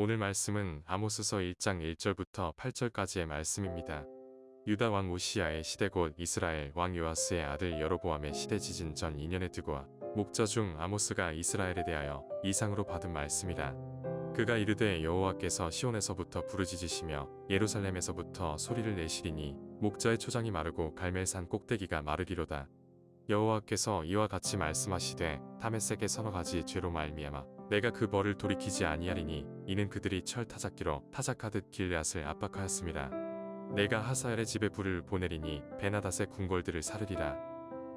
오늘 말씀은 아모스서 1장 1절부터 8절까지의 말씀입니다. 유다 왕 우시아의 시대 곧 이스라엘 왕 요아스의 아들 여로보암의 시대 지진 전 2년에 두고 목자 중 아모스가 이스라엘에 대하여 이상으로 받은 말씀이라. 그가 이르되 여호와께서 시온에서부터 부르짖으시며 예루살렘에서부터 소리를 내시리니 목자의 초장이 마르고 갈멜산 꼭대기가 마르리로다. 여호와께서 이와 같이 말씀하시되 다메섹의 서너 가지 죄로 말미암아 내가 그 벌을 돌이키지 아니하리니 이는 그들이 철 타작기로 타작하듯 길앗을 압박하였습니다. 내가 하사엘의 집에 불을 보내리니 베나닷의 궁궐들을 사르리라.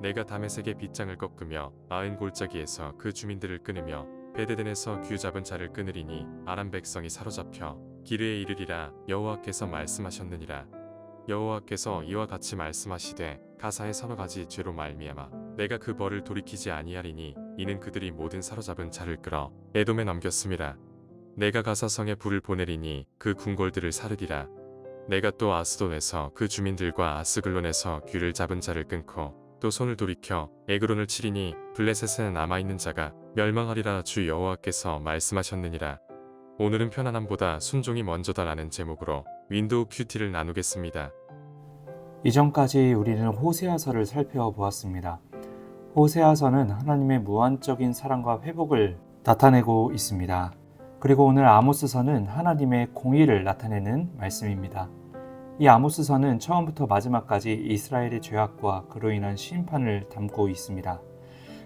내가 다메섹의 빗장을 꺾으며 아은 골짜기에서 그 주민들을 끊으며 베데덴에서 귀 잡은 자를 끊으리니 아람 백성이 사로잡혀 기르에 이르리라 여호와께서 말씀하셨느니라. 여호와께서 이와 같이 말씀하시되 가사의 서너 가지 죄로 말미암아 내가 그 벌을 돌이키지 아니하리니 이는 그들이 모든 사로잡은 자를 끌어 에돔에 넘겼습니다. 내가 가사성에 불을 보내리니 그 궁궐들을 사르리라. 내가 또 아스돈에서 그 주민들과 아스글론에서 귀를 잡은 자를 끊고 또 손을 돌이켜 에그론을 치리니 블레셋에 남아있는 자가 멸망하리라 주 여호와께서 말씀하셨느니라. 오늘은 편안함보다 순종이 먼저다라는 제목으로 윈도우 큐티를 나누겠습니다. 이전까지 우리는 호세아서를 살펴보았습니다. 호세아서는 하나님의 무한적인 사랑과 회복을 나타내고 있습니다. 그리고 오늘 아모스서는 하나님의 공의를 나타내는 말씀입니다. 이 아모스서는 처음부터 마지막까지 이스라엘의 죄악과 그로 인한 심판을 담고 있습니다.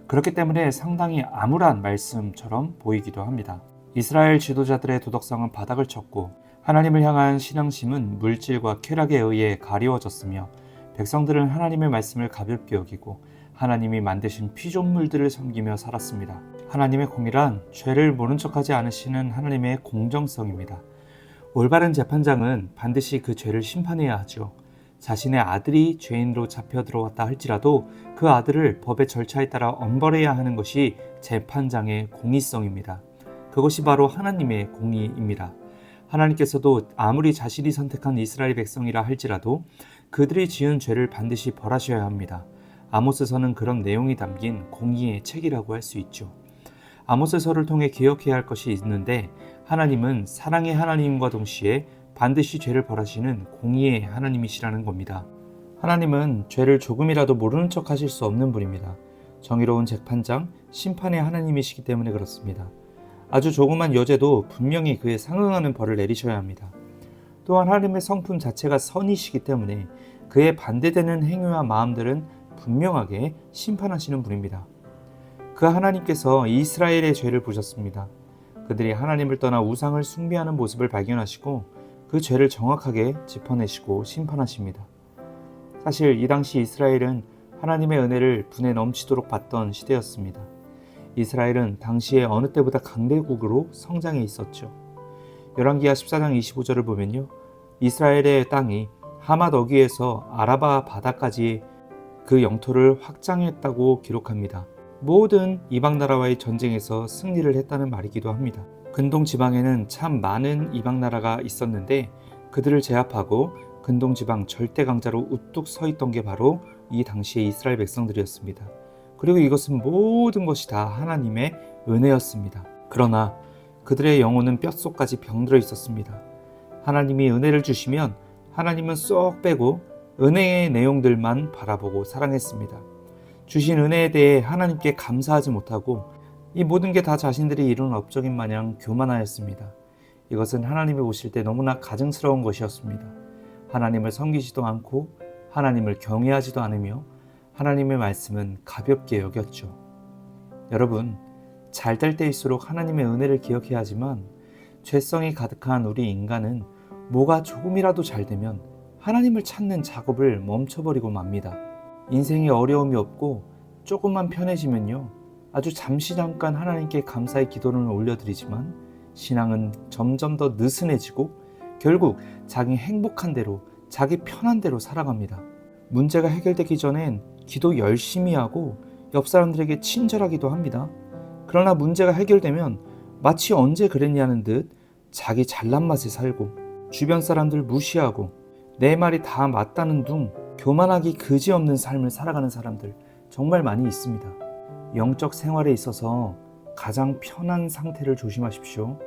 그렇기 때문에 상당히 암울한 말씀처럼 보이기도 합니다. 이스라엘 지도자들의 도덕성은 바닥을 쳤고 하나님을 향한 신앙심은 물질과 쾌락에 의해 가리워졌으며 백성들은 하나님의 말씀을 가볍게 여기고 하나님이 만드신 피조물들을 섬기며 살았습니다. 하나님의 공의란 죄를 모른 척하지 않으시는 하나님의 공정성입니다. 올바른 재판장은 반드시 그 죄를 심판해야 하죠. 자신의 아들이 죄인으로 잡혀 들어왔다 할지라도 그 아들을 법의 절차에 따라 엄벌해야 하는 것이 재판장의 공의성입니다. 그것이 바로 하나님의 공의입니다. 하나님께서도 아무리 자신이 선택한 이스라엘 백성이라 할지라도 그들이 지은 죄를 반드시 벌하셔야 합니다. 아모스서는 그런 내용이 담긴 공의의 책이라고 할 수 있죠. 아모스서를 통해 기억해야 할 것이 있는데 하나님은 사랑의 하나님과 동시에 반드시 죄를 벌하시는 공의의 하나님이시라는 겁니다. 하나님은 죄를 조금이라도 모르는 척 하실 수 없는 분입니다. 정의로운 재판장, 심판의 하나님이시기 때문에 그렇습니다. 아주 조그만 여죄도 분명히 그에 상응하는 벌을 내리셔야 합니다. 또한 하나님의 성품 자체가 선이시기 때문에 그에 반대되는 행위와 마음들은 분명하게 심판하시는 분입니다. 그 하나님께서 이스라엘의 죄를 보셨습니다. 그들이 하나님을 떠나 우상을 숭배하는 모습을 발견하시고 그 죄를 정확하게 짚어내시고 심판하십니다. 사실 이 당시 이스라엘은 하나님의 은혜를 분에 넘치도록 받던 시대였습니다. 이스라엘은 당시에 어느 때보다 강대국으로 성장해 있었죠. 열왕기하 14장 25절을 보면요. 이스라엘의 땅이 하맛 어귀에서 아라바 바다까지 그 영토를 확장했다고 기록합니다. 모든 이방 나라와의 전쟁에서 승리를 했다는 말이기도 합니다. 근동 지방에는 참 많은 이방 나라가 있었는데 그들을 제압하고 근동 지방 절대 강자로 우뚝 서 있던 게 바로 이 당시의 이스라엘 백성들이었습니다. 그리고 이것은 모든 것이 다 하나님의 은혜였습니다. 그러나 그들의 영혼은 뼛속까지 병들어 있었습니다. 하나님이 은혜를 주시면 하나님은 쏙 빼고 은혜의 내용들만 바라보고 사랑했습니다. 주신 은혜에 대해 하나님께 감사하지 못하고 이 모든 게 다 자신들이 이룬 업적인 마냥 교만하였습니다. 이것은 하나님이 오실 때 너무나 가증스러운 것이었습니다. 하나님을 섬기지도 않고 하나님을 경외하지도 않으며 하나님의 말씀은 가볍게 여겼죠. 여러분, 잘 될 때일수록 하나님의 은혜를 기억해야 하지만 죄성이 가득한 우리 인간은 뭐가 조금이라도 잘 되면 하나님을 찾는 작업을 멈춰버리고 맙니다. 인생에 어려움이 없고 조금만 편해지면요. 아주 잠시 잠깐 하나님께 감사의 기도를 올려드리지만 신앙은 점점 더 느슨해지고 결국 자기 행복한 대로 자기 편한 대로 살아갑니다. 문제가 해결되기 전엔 기도 열심히 하고 옆 사람들에게 친절하기도 합니다. 그러나 문제가 해결되면 마치 언제 그랬냐는 듯 자기 잘난 맛에 살고 주변 사람들 무시하고 내 말이 다 맞다는 둥 교만하기 그지없는 삶을 살아가는 사람들 정말 많이 있습니다. 영적 생활에 있어서 가장 편한 상태를 조심하십시오.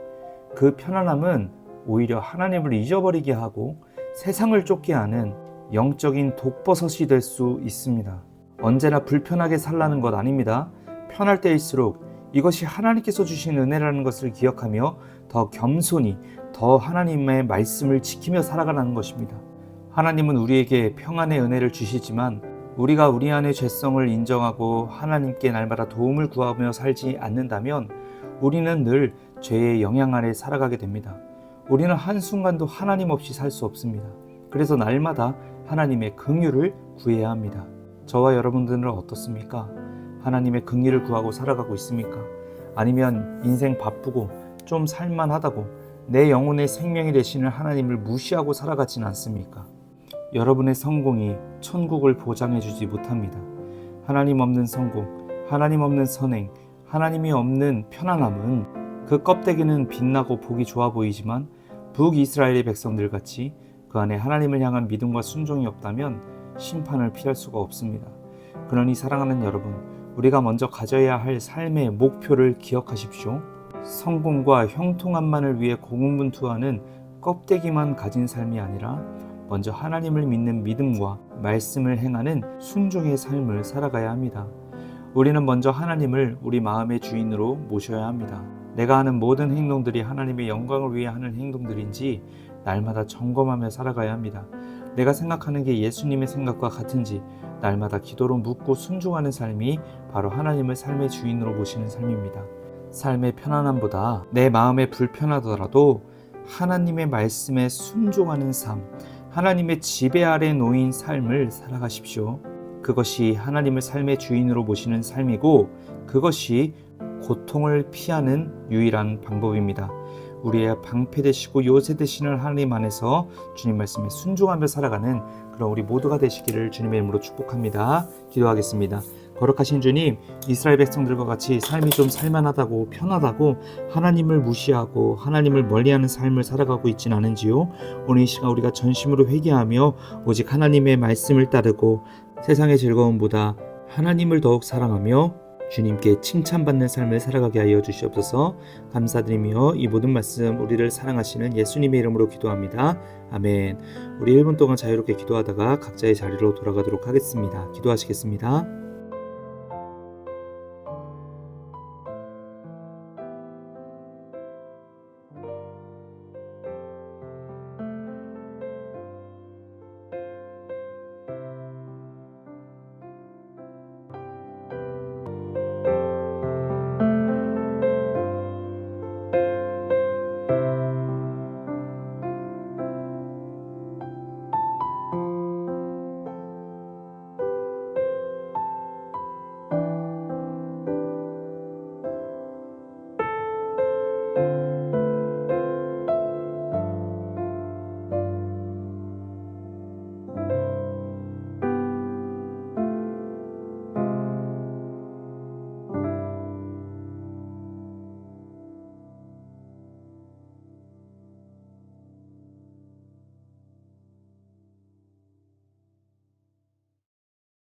그 편안함은 오히려 하나님을 잊어버리게 하고 세상을 쫓게 하는 영적인 독버섯이 될 수 있습니다. 언제나 불편하게 살라는 것 아닙니다. 편할 때일수록 이것이 하나님께서 주신 은혜라는 것을 기억하며 더 겸손히 더 하나님의 말씀을 지키며 살아가라는 것입니다. 하나님은 우리에게 평안의 은혜를 주시지만 우리가 우리 안의 죄성을 인정하고 하나님께 날마다 도움을 구하며 살지 않는다면 우리는 늘 죄의 영향 아래 살아가게 됩니다. 우리는 한순간도 하나님 없이 살 수 없습니다. 그래서 날마다 하나님의 긍휼을 구해야 합니다. 저와 여러분들은 어떻습니까? 하나님의 긍휼을 구하고 살아가고 있습니까? 아니면 인생 바쁘고 좀 살만하다고 내 영혼의 생명이 되시는 하나님을 무시하고 살아가진 않습니까? 여러분의 성공이 천국을 보장해 주지 못합니다. 하나님 없는 성공, 하나님 없는 선행, 하나님이 없는 편안함은 그 껍데기는 빛나고 보기 좋아 보이지만 북이스라엘의 백성들 같이 그 안에 하나님을 향한 믿음과 순종이 없다면 심판을 피할 수가 없습니다. 그러니 사랑하는 여러분, 우리가 먼저 가져야 할 삶의 목표를 기억하십시오. 성공과 형통함만을 위해 고군분투하는 껍데기만 가진 삶이 아니라 먼저 하나님을 믿는 믿음과 말씀을 행하는 순종의 삶을 살아가야 합니다. 우리는 먼저 하나님을 우리 마음의 주인으로 모셔야 합니다. 내가 하는 모든 행동들이 하나님의 영광을 위해 하는 행동들인지 날마다 점검하며 살아가야 합니다. 내가 생각하는 게 예수님의 생각과 같은지 날마다 기도로 묻고 순종하는 삶이 바로 하나님을 삶의 주인으로 모시는 삶입니다. 삶의 편안함보다 내 마음에 불편하더라도 하나님의 말씀에 순종하는 삶, 하나님의 지배 아래 놓인 삶을 살아가십시오. 그것이 하나님을 삶의 주인으로 모시는 삶이고 그것이 고통을 피하는 유일한 방법입니다. 우리의 방패 되시고 요새 되시는 하나님 안에서 주님 말씀에 순종하며 살아가는 그런 우리 모두가 되시기를 주님의 이름으로 축복합니다. 기도하겠습니다. 거룩하신 주님, 이스라엘 백성들과 같이 삶이 좀 살만하다고 편하다고 하나님을 무시하고 하나님을 멀리하는 삶을 살아가고 있진 않은지요. 오늘 이 시간 우리가 전심으로 회개하며 오직 하나님의 말씀을 따르고 세상의 즐거움보다 하나님을 더욱 사랑하며 주님께 칭찬받는 삶을 살아가게 하여 주시옵소서 감사드리며 이 모든 말씀 우리를 사랑하시는 예수님의 이름으로 기도합니다. 아멘. 우리 1분 동안 자유롭게 기도하다가 각자의 자리로 돌아가도록 하겠습니다. 기도하시겠습니다.